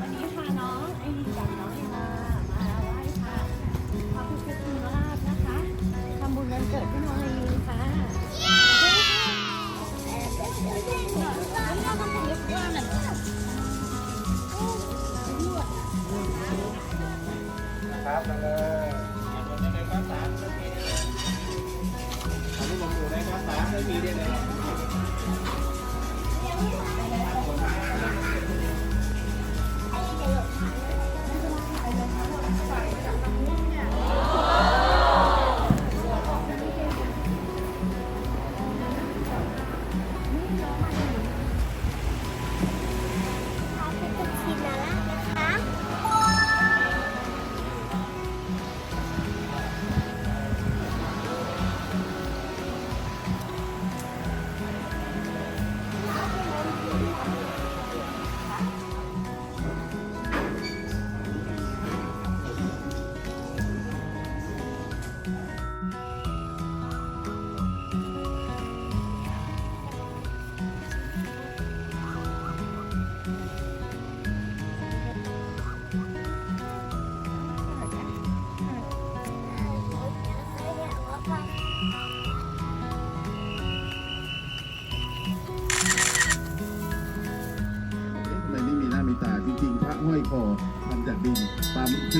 วันนี้พาน้องไอรินกับน้องเอมามาไหว้พระพระพุทธชินราชนะคะทำบุญวันเกิดให้น้องไอรินค่ะเราทำบุญเยอะมากเลยครับมาเลยเอาลงได้เลยครับสามนาทีเอาลูกลงอยู่ได้ครับสามนาทีได้เลย ระห้อยคอทำจะบินปั๊มขึ้น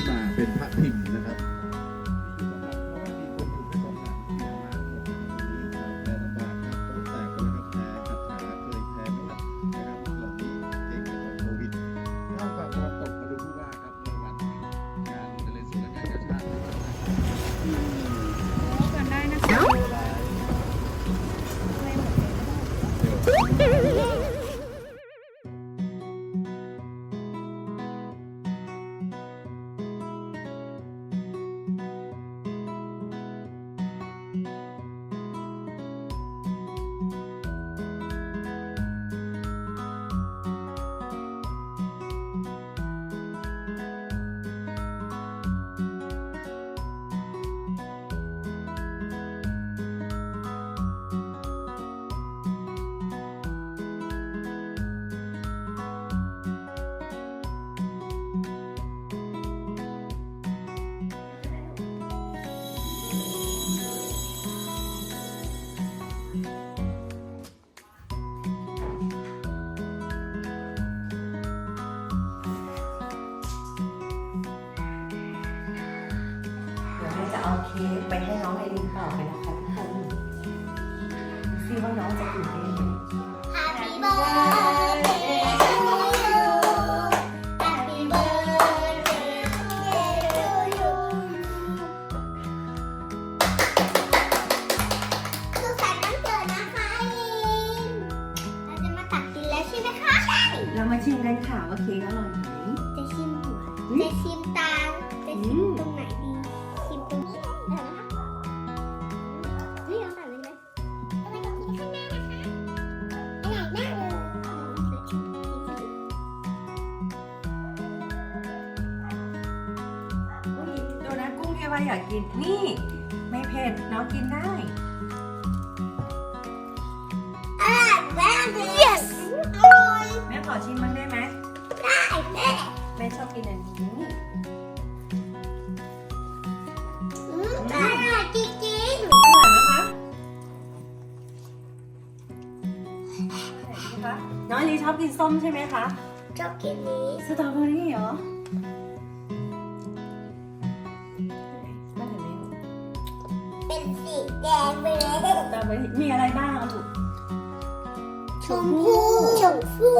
ม่จะเอาเค้กไปให้น้องไอรินต่อไปนะคะทุกคนดูซิว่าน้องจะตื่นเต้นไหม Happy birthday to you Happy birthday to you สุขสันต์วันเกิดนะคะไอรินเราจะมาตักกินแล้วใช่ไหมคะใช่เรามาชิมกันค่ะว่าเค้กอร่อยไหมจะชิมหัวอุ๊ยจะชิมตาจะชิมต วาอยากกินนี่ ไม่เผ็ดน้องกินได้อร่อยมากเลย yes อร่อยแม่ขอชิมบ้างได้ไหมได้แม่แม่ชอบกินอันนี้อืมอร่อยจริงอร่อยนะคะคะน้องอลีชอบกินส้มใช่ไหมคะๆชอบกินนี้สตรอเบอรี่เหรอ ป็นสีแดงไปเลยต่อไปมีอะไรบ้างลูก ชมพูชมพู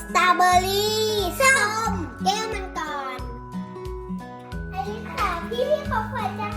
สตรอเบอรี่ส้มแก้วมังกรอันนี้ค่ะพี่พี่เขาควรจะ